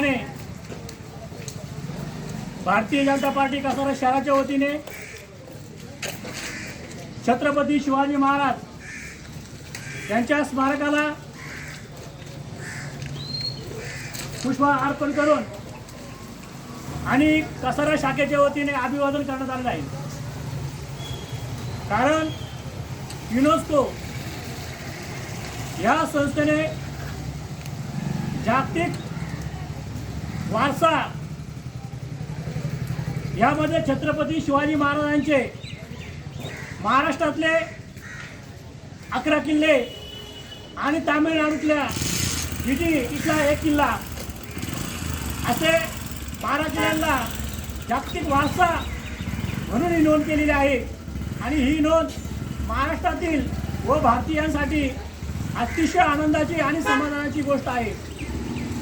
ठिकाणी भारतीय जनता पार्टी कसारा शहराच्या वतीने छत्रपती शिवाजी महाराज यांच्या स्मारकाला पुष्पा अर्पण करून आणि कसारा शाखेच्या वतीने अभिवादन करण्यात आलेलं आहे. कारण युनेस्को या संस्थेने जागतिक वारसा. यामध्ये छत्रपती शिवाजी महाराजांचे महाराष्ट्रातले अकरा किल्ले आणि तामिळनाडूतल्या जिटी इथला एक किल्ला. असे बारा किल्ल्यांना जागतिक वारसा म्हणून ही नोंद केलेली आहे. आणि ही नोंद महाराष्ट्रातील व भारतीयांसाठी अतिशय आनंदाची आणि समाधानाची गोष्ट आहे.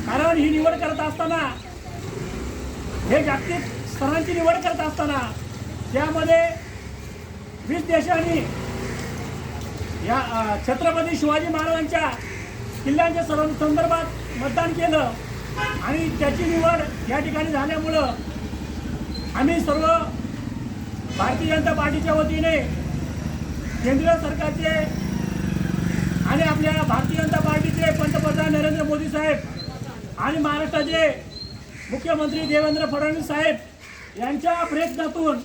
कारण ही निवड करत असताना हे जागतिक स्तरांची निवड करत असताना त्यामध्ये वीस देशांनी या छत्रपती शिवाजी महाराजांच्या किल्ल्यांच्या सर्व संदर्भात मतदान केलं आणि त्याची निवड या ठिकाणी झाल्यामुळं आम्ही सर्व भारतीय जनता पार्टीच्या वतीने केंद्र सरकारचे आणि आपल्या भारतीय जनता पार्टीचे पंतप्रधान नरेंद्र मोदी साहेब आणि महाराष्ट्राचे मुख्यमंत्री देवेंद्र फडणवीस साहेब यांच्या प्रयत्नातून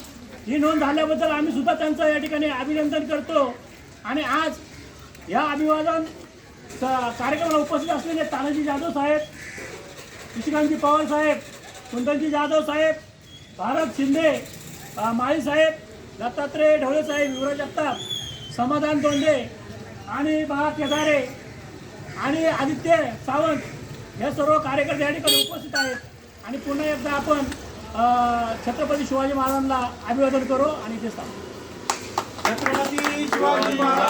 ही नोंद झाल्याबद्दल आम्ही सुद्धा त्यांचं या ठिकाणी अभिनंदन करतो. आणि आज या अभिवादन स- कार्यक्रमाला उपस्थित असलेले तानाजी जाधव साहेब निशिकांतजी पवार साहेब कुंदनजी जाधव साहेब भारत शिंदे माळी साहेब दत्तात्रय ढवळे साहेब युवराज जगताप समाधान दोंडे आणि बा केदारे आणि आदित्य सावंत हे सर्व कार्यकर्ते या ठिकाणी उपस्थित आहेत. आणि पुन्हा एकदा आपण छत्रपती शिवाजी महाराजांना अभिवादन करू आणि ते सांगू छत्रपती शिवाजी महाराज